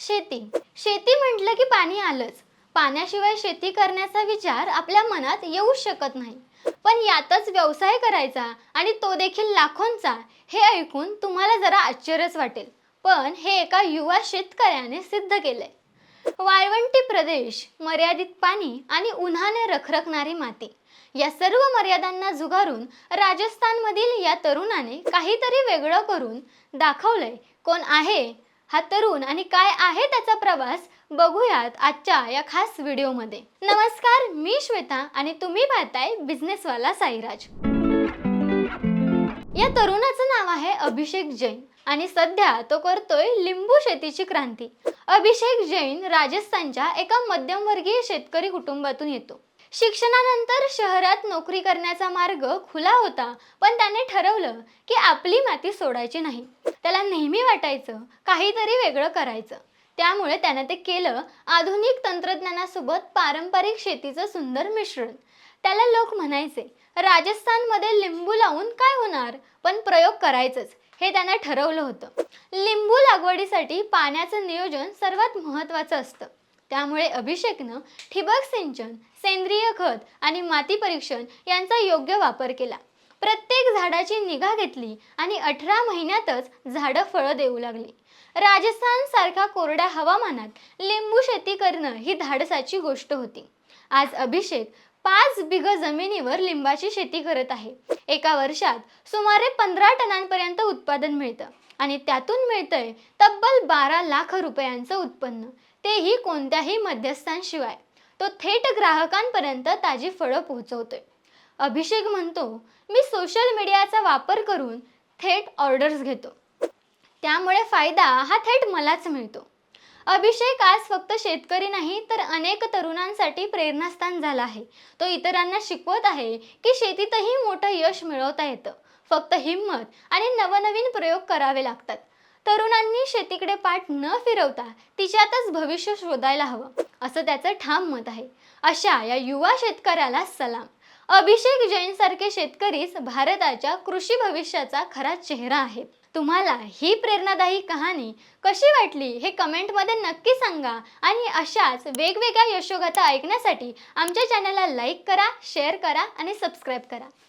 शेती. शेती म्हटलं की पाणी आलंच. पाण्याशिवाय शेती करण्याचा विचार आपल्या मनात येऊ शकत नाही. पण यातच व्यवसाय करायचा आणि तो देखील लाखोंचा हे ऐकून तुम्हाला जरा आश्चर्यच वाटेल. पण हे एका युवा शेतकऱ्याने सिद्ध केलंय. वाळवंटी प्रदेश मर्यादित पाणी आणि उन्हाने रखरखणारी माती. या सर्व मर्यादांना झुगारून राजस्थानमधील या तरुणाने काहीतरी वेगळं करून दाखवलंय कोण आहे हा तरुण आणि काय आहे त्याचा प्रवास बघूयात आजच्या या खास व्हिडिओमध्ये. नमस्कार मी श्वेता आणि तुम्ही पाहताय बिझनेसवाला साईराज. या तरुणाचं नाव आहे अभिषेक जैन आणि सध्या तो करतोय लिंबू शेतीची क्रांती. अभिषेक जैन राजस्थानच्या एका मध्यमवर्गीय शेतकरी कुटुंबातून येतो. शिक्षणानंतर शहरात नोकरी करण्याचा मार्ग खुला होता पण त्याने ठरवलं की आपली माती सोडायची नाही. त्याला नेहमी वाटायचं काहीतरी वेगळं करायचं. त्यामुळे त्यानं ते केलं आधुनिक तंत्रज्ञानासोबत पारंपरिक शेतीचं सुंदर मिश्रण. त्याला लोक म्हणायचे राजस्थानमध्ये लिंबू लावून काय होणार? पण प्रयोग करायचंच हे त्यानं ठरवलं होतं. लिंबू लागवडीसाठी पाण्याचं नियोजन सर्वात महत्त्वाचं असतं. त्यामुळे अभिषेकनं ठिबक सिंचन सेंद्रिय खत आणि माती परीक्षण यांचा योग्य वापर केला. प्रत्येक झाडाची निगा घेतली आणि अठरा महिन्यातच झाडं फळं देऊ लागली. राजस्थान सारख्या कोरड्या हवामानात लिंबू शेती करणं ही धाडसाची गोष्ट होती. आज अभिषेक पाच बिघ जमिनीवर लिंबाची शेती करत आहे. एका वर्षात सुमारे पंधरा टनांपर्यंत उत्पादन मिळतं. आणि त्यातून मिळतंय तब्बल बारा लाख रुपयांचं उत्पन्न. तेही कोणत्याही मध्यस्थांशिवाय. तो थेट ग्राहकांपर्यंत ताजी फळं पोहोचवतोय. अभिषेक म्हणतो मी सोशल मीडियाचा वापर करून थेट ऑर्डर्स घेतो. त्यामुळे फायदा हा थेट मलाच मिळतो. अभिषेक आज फक्त शेतकरी नाही तर अनेक तरुणांसाठी प्रेरणास्थान झाला आहे. तो इतरांना शिकवत आहे की शेतीतही मोठं यश मिळवता येतं. फक्त हिंमत आणि नवनवीन प्रयोग करावे लागतात. तरुणांनी शेतीकडे पाठ न फिरवता तिच्यातच भविष्य शोधायला हवं असं त्याचं ठाम मत आहे. अशा या युवा शेतकऱ्याला सलाम. अभिषेक जैन सारखे शेतकरीच भारताच्या कृषी भविष्याचा खरा चेहरा आहेत. तुम्हाला ही प्रेरणादायी कहाणी कशी वाटली हे कमेंटमध्ये नक्की सांगा आणि अशाच वेगवेगळ्या यशोगाथा ऐकण्यासाठी आमच्या चॅनलला लाईक करा शेअर करा आणि सबस्क्राईब करा.